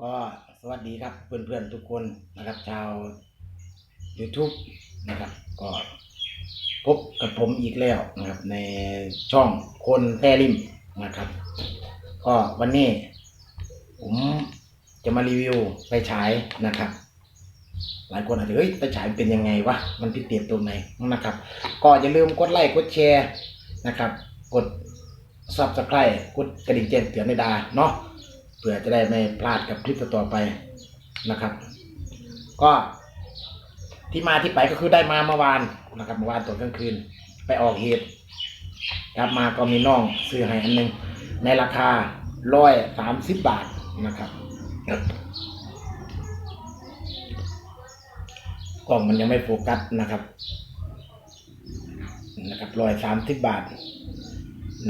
ก็สวัสดีครับเพื่อนๆทุกคนนะครับ ชาว YouTube นะครับ ก็พบกับผมอีกแล้วนะครับ ในช่องคนแท้ริมนะครับ ก็วันนี้ ผมจะมารีวิวไฟฉายนะครับ หลายคนอาจจะเฮ้ยไฟฉายเป็นยังไงวะมันพิเศษตรงไหนนะครับ ก็อย่าลืมกดไลค์กดแชร์นะครับ กด subscribe กดกระดิ่งแจ้งเตือนในดาเนาะ เพื่อจะได้ไม่พลาดกับคลิปต่อไปนะครับ ก็ที่มาที่ไปก็คือได้มาเมื่อวานนะครับเมื่อวานตอนกลางคืน ไปออกเหตุกลับมาก็มีน้องซื้อให้อันหนึง ในราคาร้อยสามสิบบาทนะครับกล่องมันยังไม่โฟกัสนะครับนะครับร้อยสามสิบบาท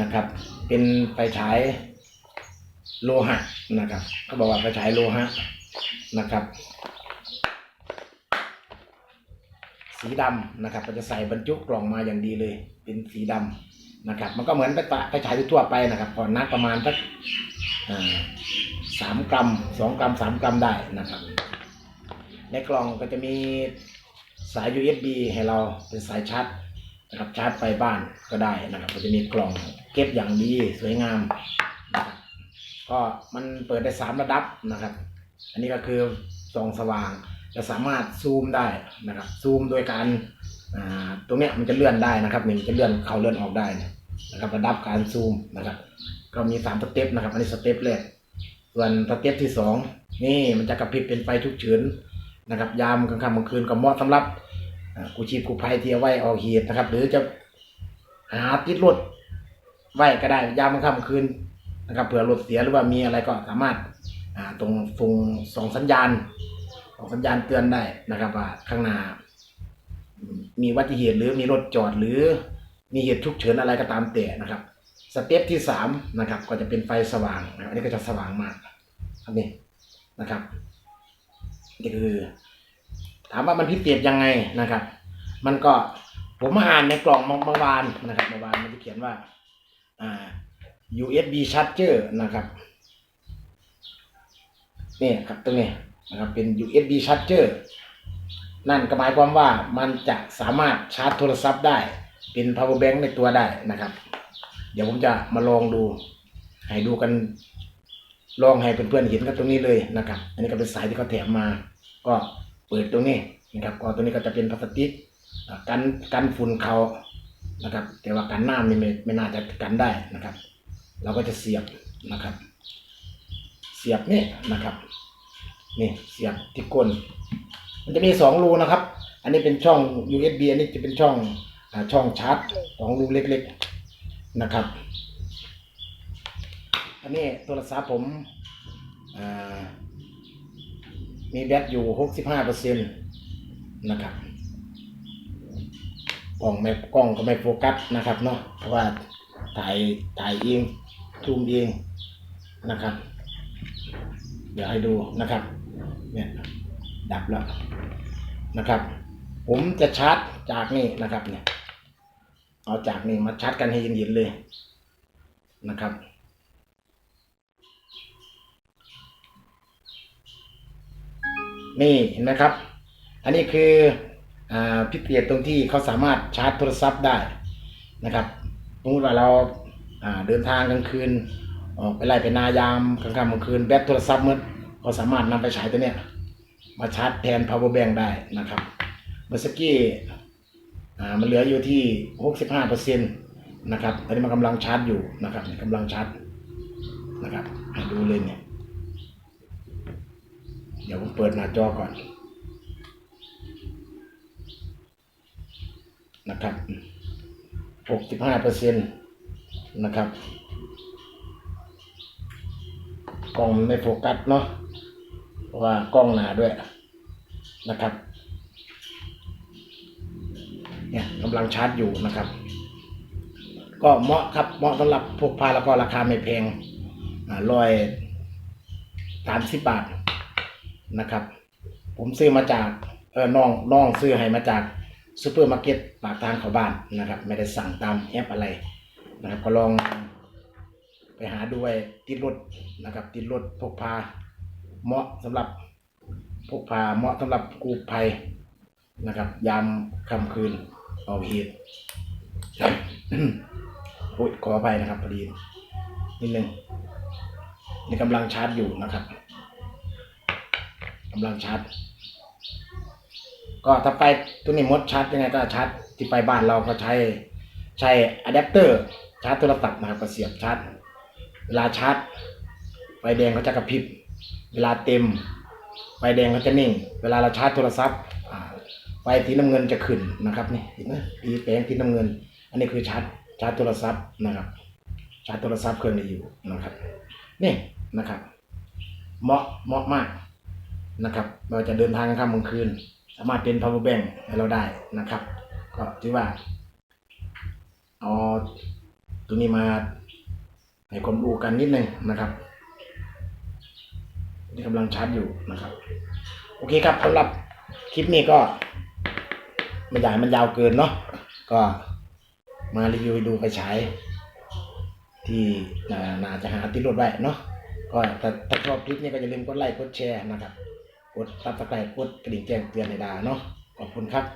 นะครับ เป็นไฟฉาย โลหะนะครับเขาบอกว่าไฟฉายโลหะนะครับ สีดำนะครับก็จะใส่บรรจุกล่องมาอย่างดีเลย เป็นสีดำนะครับ มันก็เหมือนไปปะไฟฉายทั่วไปนะครับก่อนนักประมาณสักสามกรัมสองกรัมสามกรัมได้นะครับ ในกล่องก็จะมีสาย USB ให้เราเป็นสายชาร์จนะครับชาร์จไฟบ้านก็ได้นะครับก็จะมีกล่องเก็บอย่างดีสวยงาม ก็มันเปิดได้สามระดับนะครับ อันนี้ก็คือส่องสว่างจะสามารถซูมได้นะครับ ซูมโดยการอ่าตรงเนี้ยมันจะเลื่อนได้นะครับนี่มันจะเลื่อนเข้าเลื่อนออกได้นะครับ ระดับการซูมนะครับ ก็มีสามสเต็ปนะครับ อันนี้สเต็ปแรกส่วนสเต็ปที่สองนี่มันจะกระพริบเป็นไฟฉุกเฉินนะครับ ยามกลางค่ำกลางคืนก็เหมาะสำหรับกู้ชีพกู้ภัยที่เอาไว้ออกเหตุนะครับ หรือจะหาติดรถไว้ก็ได้ ยามกลางค่ำกลางคืน นะครับเผื่อรถเสียหรือว่ามีอะไรก็สามารถตรงฟงส่งสัญญาณส่องสัญญาณเตือนได้นะครับว่าข้างหน้ามีอุบัติเหตุหรือมีรถจอดหรือมีเหตุฉุกเฉินอะไรก็ตามแต่นะครับ สเต็ปที่สามนะครับ ก็จะเป็นไฟสว่างนะอันนี้ก็จะสว่างมากครับนี่นะครับนี่คือ ถามว่ามันพิเศษยังไงนะครับ มันก็ผมอ่านในกล่องเมื่อวานนะครับเมื่อวานมันจะเขียนว่า อ่า USB charger นะครับนี่ครับตรงนี้นะครับเป็น USB charger นั่นก็หมายความว่ามันจะสามารถชาร์จโทรศัพท์ได้ เป็น power bank ในตัวได้นะครับ เดี๋ยวผมจะมาลองดู ให้ดูกัน ลองให้เพื่อนๆเห็นกันตรงนี้เลยนะครับ อันนี้ก็เป็นสายที่เขาแถมมา ก็เปิดตรงนี้นะครับก็ตัวนี้ก็จะเป็นพลาสติกกันกันฝุ่นเขานะครับ แต่ว่ากันน้ำนี่ไม่ไม่น่าจะกันได้นะครับ เราก็จะเสียบนะครับ เสียบนี่นะครับนี่เสียบที่ก้น มันจะมีสองรูนะครับ อันนี้เป็นช่อง USB อันนี้จะเป็นช่องอช่องชาร์จสองรูเล็กๆนะครับ อันนี้โทรศัพท์ผมมีแบตอยู่หกสิบห้าเปอร์เซ็นต์นะครับกล้องไม่กล้องก็ไม่โฟกัสนะครับเนาะเพราะว่าถ่ายถ่ายเอง ซูมเองนะครับ เดี๋ยวให้ดูนะครับ เนี่ยดับแล้วนะครับ ผมจะชาร์จจากนี่นะครับเนี่ยเอาจากนี่มาชาร์จกันให้เย็นๆเลยนะครับนี่เห็นไหมครับ อันนี้คืออ่าพิเศษตรงที่เขาสามารถชาร์จโทรศัพท์ได้นะครับสมมติว่าเรา เดินทางกลางคืนออกไปไล่ไปนายามกลางค่ำกลางคืนแบตโทรศัพท์มืดเขาสามารถนำไปใช้ตัวเนี้ยมาชาร์จแทน power bank ได้นะครับเมื่อสักกี้อ่ามันเหลืออยู่ที่หกสิบห้าเปอร์เซ็นต์นะครับตอนนี้มันกำลังชาร์จอยู่นะครับกำลังชาร์จนะครับให้ดูเลยเนี่ยเดี๋ยวผมเปิดหน้าจอก่อนนะครับหกสิบห้าเปอร์เซ็นต์ นะครับกล้องไม่โฟกัสเนาะเพราะว่ากล้องหนาด้วยนะครับเนี่ยกำลังชาร์จอยู่นะครับ ก็เหมาะครับเหมาะสำหรับพกพาแล้วก็ราคาไม่แพงร้อยสามสิบบาทนะครับ ผมซื้อมาจากเออน้องน้องซื้อให้มาจากซูเปอร์มาร์เก็ตปากทางเขาบ้านนะครับ ไม่ได้สั่งตามแอปอะไร นะครับก็ลองไปหาด้วยติดรถนะครับ ติดรถพกพาเหมาะสำหรับพกพาเหมาะสำหรับกู้ภัยนะครับ ยามค่ำคืนออกเหตุครับขออภัยนะครับพอดีนิดนึงนี่กำลังชาร์จอยู่นะครับกำลังชาร์จ ก็ถ้าไฟตัวนี้มดชาร์จยังไงก็ชาร์จที่ไฟบ้านเราก็ใช้ใช้อะแดปเตอร์ ชาร์จโทรศัพท์นะครับก็เสียบชาร์จ เวลาชาร์จไฟแดงเขาจะกระพริบ เวลาเต็มไฟแดงเขาจะนิ่ง เวลาเราชาร์จโทรศัพท์ไฟสีน้ำเงินจะขึ้นนะครับนี่เห็นไหมสีแดงสีน้ำเงิน อันนี้คือชาร์จชาร์จโทรศัพท์นะครับ ชาร์จโทรศัพท์เครื่องนี้อยู่นะครับนี่นะครับ เหมาะเหมาะมากนะครับ เราจะเดินทางกลางค่ำกลางคืน สามารถเป็น power bank ให้เราได้นะครับ ก็ถือว่าเอา ตัวนี้มาให้ความรู้กันนิดนึงนะครับนี่กำลังชาร์จอยู่นะครับ โอเคครับสำหรับคลิปนี้ก็ไม่ใหญ่มันยาวเกินเนาะก็มารีวิวดูไปใช้ที่น่าน่าจะหาติดรถไว้เนาะก็ถ้าถ้าชอบคลิปนี้ก็อย่าลืมกดไลค์กดแชร์นะครับ กดซับสไครต์กดกระดิ่งแจ้งเตือนในดาเนาะขอบคุณครับ